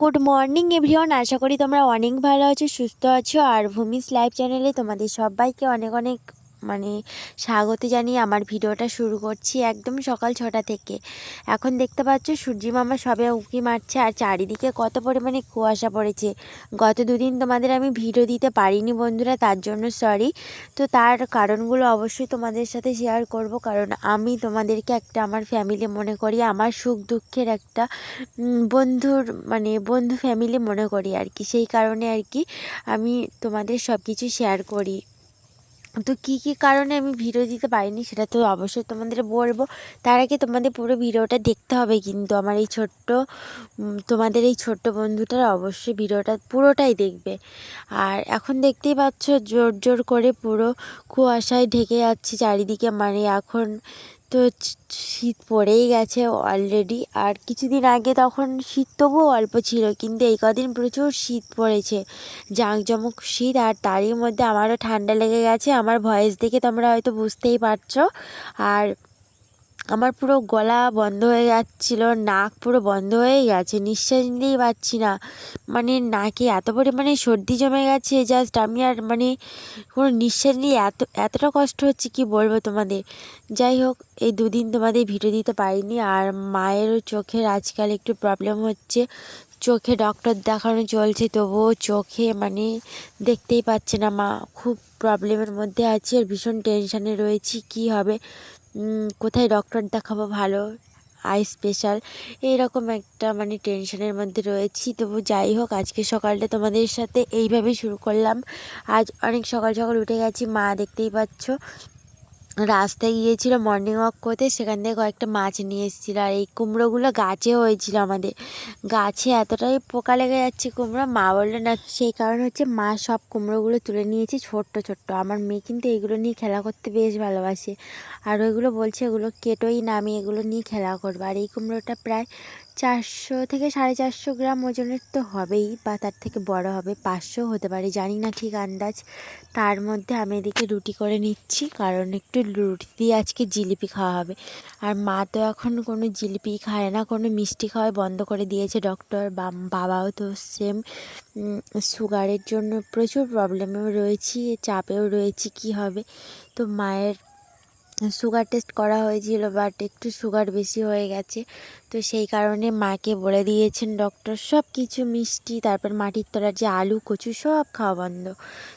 Good morning everyone আশা করি তোমরা অনেক ভালো আছো, সুস্থ আছো। আর ভূমিস লাইভ চ্যানেলে তোমাদের সবাইকে অনেক অনেক মানে স্বাগত জানিয়ে আমার ভিডিওটা শুরু করছি একদম সকাল ছটা থেকে। এখন দেখতে পাচ্ছ সূর্যি মামা সবে উঁকি মারছে আর চারিদিকে কত পরিমাণে কুয়াশা পড়েছে। গত দুদিন তোমাদের আমি ভিডিও দিতে পারিনি বন্ধুরা, তার জন্য সরি তো তার কারণগুলো অবশ্যই তোমাদের সাথে শেয়ার করব, কারণ আমি তোমাদেরকে একটা আমার ফ্যামিলি মনে করি, আমার সুখ দুঃখের একটা বন্ধুর মানে বন্ধু ফ্যামিলি মনে করি আর কি। সেই কারণে আর কি আমি তোমাদের সব কিছু শেয়ার করি। তো কী কী কারণে আমি ভিডিও দিতে পারিনি সেটা তো অবশ্যই তোমাদের বলব। তার আগে তোমাদের পুরো ভিডিওটা দেখতে হবে কিন্তু আমার এই ছোট্ট তোমাদের এই ছোট্ট বন্ধুটার অবশ্যই ভিডিওটা পুরোটাই দেখবে। আর এখন দেখতেই পাচ্ছ জোর জোর করে পুরো কুয়াশায় ঢেকে যাচ্ছে চারিদিকে। মানে এখন তো শীত পড়েই গেছে অলরেডি আর কিছুদিন আগে তখন শীত তবুও অল্প ছিল, কিন্তু এই কদিন প্রচুর শীত পড়েছে। জাঁকজমক শীত আর তারই মধ্যে আমারও ঠান্ডা লেগে গেছে, আমার ভয়েস দেখে তোমরা হয়তো বুঝতেই পারছ। আর আমার পুরো গলা বন্ধ হয়ে যাচ্ছিল, নাক পুরো বন্ধ হয়ে গেছে, নিঃশ্বাস নিতেই পারছি না। মানে নাকে এত পরিমাণে সর্দি জমে গেছে জাস্ট আমি আর মানে কোনো নিঃশ্বাস নিয়ে এত, এতটা কষ্ট হচ্ছে কি বলব তোমাদের। যাই হোক, এই দুদিন তোমাদের ভিডিও দিতে পারিনি, আর মায়েরও চোখের আজকাল একটু প্রবলেম হচ্ছে। চোখে ডক্টর দেখানো চলছে, তবুও চোখে মানে দেখতেই পাচ্ছে না মা। খুব প্রবলেমের মধ্যে আছে আর ভীষণ টেনশানে রয়েছি, কি হবে? কোথায় ডক্টর দেখাবো ভালো? আই স্পেশাল এইরকম একটা মানে টেনশনের মধ্যে রয়েছি। তবু যাই হোক, আজকে সকালটা তোমাদের সাথে এইভাবেই শুরু করলাম। আজ অনেক সকাল সকাল উঠে গেছি, মা দেখতেই পাচ্ছ। রাস্তায় গিয়েছিল মর্নিং ওয়াক করতে, সেখান থেকে কয়েকটা মাছ নিয়ে এসেছিল। আর এই কুমড়োগুলো গাছে হয়েছিল আমাদের। গাছে এতটাই পোকা লেগে যাচ্ছে কুমড়ো, মা বলল, না, সেই কারণে হচ্ছে মা সব কুমড়োগুলো তুলে নিয়েছে ছোট্ট ছোট্ট। আমার মেয়ে কিন্তু এগুলো নিয়ে খেলা করতে বেশ ভালোবাসে। আর ওইগুলো বলছে, এগুলো কেটোই না, আমি এগুলো নিয়ে খেলা করব। আর এই কুমড়োটা প্রায় চারশো থেকে সাড়ে চারশো গ্রাম ওজনের তো হবেই বা তার থেকে বড় হবে, পাঁচশো হতে পারে, জানি না ঠিক আন্দাজ। তার মধ্যে আমি এদিকে রুটি করে নিচ্ছি, কারণ একটু রুটি দিয়ে আজকে জিলিপি খাওয়া হবে। আর মা তো এখন কোনো জিলিপি খায় না, কোনো মিষ্টি খাওয়াই বন্ধ করে দিয়েছে ডক্টর বাবাও তো সেম সুগারের জন্য প্রচুর প্রবলেমেও রয়েছি, চাপেও রয়েছি, কি হবে? তো মায়ের সুগার টেস্ট করা হয়েছিল বাট একটু সুগার বেশি হয়ে গেছে। তো সেই কারণে মাকে বলে দিয়েছেন ডক্টর সব কিছু মিষ্টি, তারপর মাটির তলার যে আলু, কচু, সব খাওয়া বন্ধ।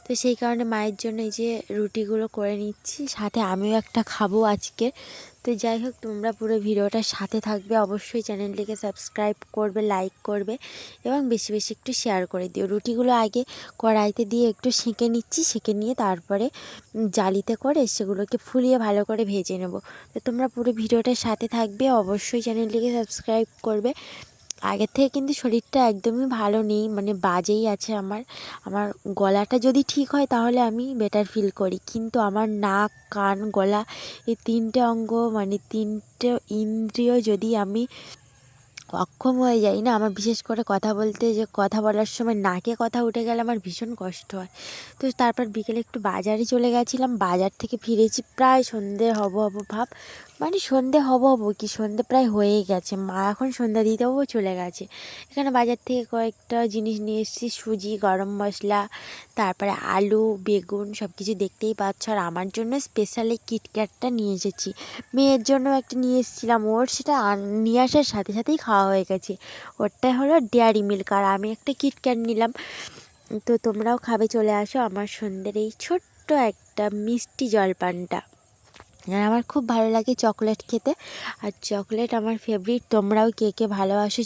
তো সেই কারণে মায়ের জন্য এই যে রুটিগুলো করে নিচ্ছি, সাথে আমিও একটা খাব আজকে। তো যাই হোক, তোমরা পুরো ভিডিওটার সাথে থাকবে। অবশ্যই চ্যানেলটিকে সাবস্ক্রাইব করবে, লাইক করবে এবং বেশি বেশি একটু শেয়ার করে দিও। রুটিগুলো আগে কড়াইতে দিয়ে একটু সেঁকে নিচ্ছি, সেঁকে নিয়ে তারপরে জালিতে করে সেগুলোকে ফুলিয়ে ভালো করে ভেজে নেব। তো তোমরা পুরো ভিডিওটার সাথে থাকবে। অবশ্যই চ্যানেলটিকে সাবস্ক্রাইব করবে। আগের থেকে কিন্তু শরীরটা একদমই ভালো নেই মানে বাজেই আছে আমার। আমার গলাটা যদি ঠিক হয় তাহলে আমি বেটার ফিল করি। কিন্তু আমার নাক, কান, গলা এই তিনটে অঙ্গ মানে তিনটে ইন্দ্রিয় যদি আমি অক্ষম হয়ে যাই না, আমার বিশেষ করে কথা বলতে যে কথা বলার সময় নাকে কথা উঠে গেলে আমার ভীষণ কষ্ট হয়। তো তারপর বিকেলে একটু বাজারে চলে গেছিলাম, বাজার থেকে ফিরেছি, প্রায় সন্ধে হব হব ভাব। মানে সন্ধে হব হব কি? সন্ধে প্রায় হয়েই গেছে। মা এখন সন্ধ্যা দিতেও চলে গেছে। এখানে বাজার থেকে কয়েকটা জিনিস নিয়ে এসেছি। সুজি, গরম মশলা, তারপরে আলু, বেগুন সব কিছু দেখতেই পাচ্ছ। আর আমার জন্য স্পেশালি কিটক্যাটটা নিয়ে এসেছি। মেয়ের জন্য একটা নিয়ে এসেছিলাম। ওর সেটা নিয়ে আসার সাথে সাথেই খাওয়া হয়ে গেছে। ওরটা হলো ডেয়ারি মিল্ক আর আমি একটা কিটক্যাট নিলাম। তো তোমরাও খাবে, চলে আসো আমার সন্ধ্যের এই ছোট্ট একটা মিষ্টি জলপানটা। আর আমার খুব ভালো লাগে চকলেট খেতে। আর চকলেট আমার ফেভারিট তোমরাও কে কে ভালোবাসো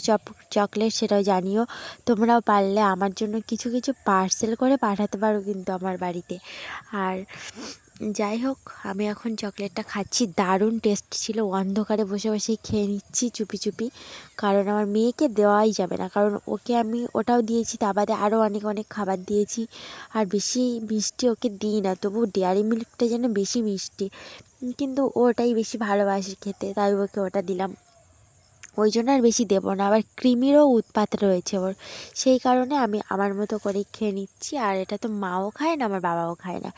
চকলেট সেটাও জানিও। তোমরাও পারলে আমার জন্য কিছু কিছু পার্সেল করে পাঠাতে পারো কিন্তু আমার বাড়িতে। আর যাই হোক আমি এখন চকলেটটা খাচ্ছি। দারুণ টেস্ট ছিল। অন্ধকারে বসে বসেই খেয়ে নিচ্ছি চুপি চুপি। কারণ আমার মেয়েকে দেওয়াই যাবে না। কারণ ওকে আমি ওটাও দিয়েছি তা বাদে আরও অনেক অনেক খাবার দিয়েছি। আর বেশি মিষ্টি ওকে দিই না। তবু ডেয়ারি মিল্কটা যেন বেশি মিষ্টি। কিন্তু ওটাই বেশি ভালোবাসে খেতে। তাই ওকে ওটা দিলাম। ওই জন্য আর বেশি দেবো না। আবার ক্রিমিরও উৎপাত রয়েছে ওর। সেই কারণে আমি আমার মতো করে খেয়ে নিচ্ছি। আর এটা তো মাও খায় না, আমার বাবাও খায় না।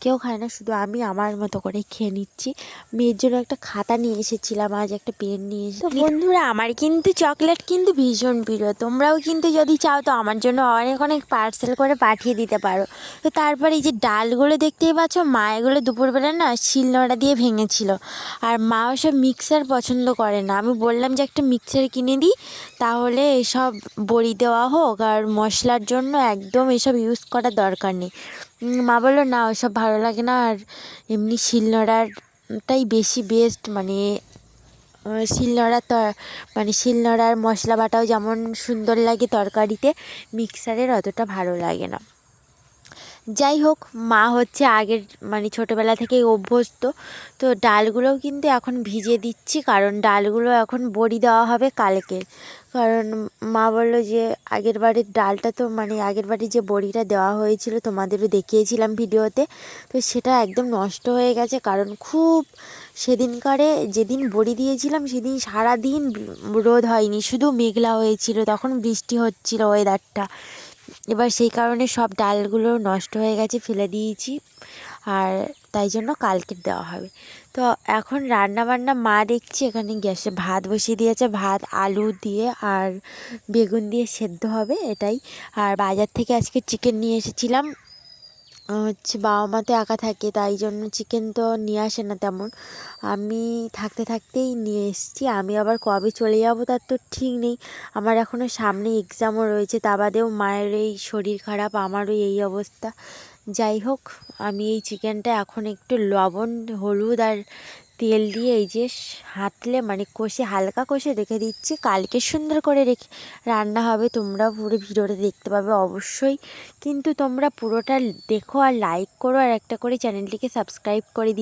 কেউ খায় না, শুধু আমি আমার মতো করে খেয়ে নিচ্ছি। মেয়ের জন্য একটা খাতা নিয়ে এসেছিলাম, আজ একটা পেন নিয়ে এসে বন্ধুরা, আমার কিন্তু চকলেট কিন্তু ভীষণ প্রিয়। তোমরাও কিন্তু যদি চাও তো আমার জন্য অনেক অনেক পার্সেল করে পাঠিয়ে দিতে পারো। তো তারপরে এই যে ডালগুলো দেখতেই পাচ্ছ, মা এগুলো দুপুরবেলা না শিলনোড়া দিয়ে ভেঙেছিল। আর মা ওসব মিক্সার পছন্দ করে না। আমি বললাম যে একটা মিক্সার কিনে দিই তাহলে এসব বড়ি দেওয়া হোক আর মশলার জন্য একদম এসব ইউজ করার দরকার নেই। মা বলল না ওসব ভালো লাগে না আর এমনি শিলনোড়ারটাই বেশি বেস্ট মানে আহ, শিলনোড়া তো মানে শিলনোড়ার মশলা বাটাও যেমন সুন্দর লাগে তরকারিতে মিক্সারের অতটা ভালো লাগে না। যাই হোক মা হচ্ছে আগের মানে ছোটোবেলা থেকেই অভ্যস্ত। তো ডালগুলোও কিন্তু এখন ভিজে দিচ্ছি, কারণ ডালগুলো এখন বড়ি দেওয়া হবে কালকে। কারণ মা বলল যে, আগের বারের ডালটা তো মানে আগের বারে যে বড়িটা দেওয়া হয়েছিল, তোমাদেরও দেখিয়েছিলাম ভিডিওতে। তো সেটা একদম নষ্ট হয়ে গেছে, কারণ খুব সেদিনকারে যেদিন বড়ি দিয়েছিলাম, সেদিন সারা দিন রোদ হয়নি, শুধু মেঘলা হয়েছিল, তখন বৃষ্টি হচ্ছিল ওয়েদারটা এবার সেই কারণে সব ডালগুলো নষ্ট হয়ে গেছে, ফেলে দিয়েছি। আর তাই জন্য কালকে দেওয়া হবে। তো এখন রান্না বান্না মা দেখছি, এখানে গ্যাসে ভাত বসিয়ে দিয়েছে। ভাত, আলু দিয়ে আর বেগুন দিয়ে সেদ্ধ হবে এটাই। আর বাজার থেকে আজকে চিকেন নিয়ে এসেছিলাম। হচ্ছে বাবা মা তো একা থাকে, তাই জন্য চিকেন তো নিয়ে আসে না তেমন। আমি থাকতে থাকতেই নিয়ে এসেছি, আমি আবার কবে চলে যাব তার তো ঠিক নেই। আমার এখনও সামনে এক্সামও রয়েছে, তা বাদেও মায়ের এই শরীর খারাপ, আমারও এই অবস্থা। যাই হোক, আমি এই চিকেনটা এখন একটু লবণ, হলুদ আর তেল দিয়ে এই যে হাতলে মানে কষে, হালকা কষে রেখে দিচ্ছি। কালকে সুন্দর করে রেখে রান্না হবে, তোমরা পুরো ভিডিওটা দেখতে পাবে অবশ্যই। কিন্তু তোমরা পুরোটা দেখো আর লাইক করো আর একটা করে চ্যানেলটিকে সাবস্ক্রাইব করে দিও।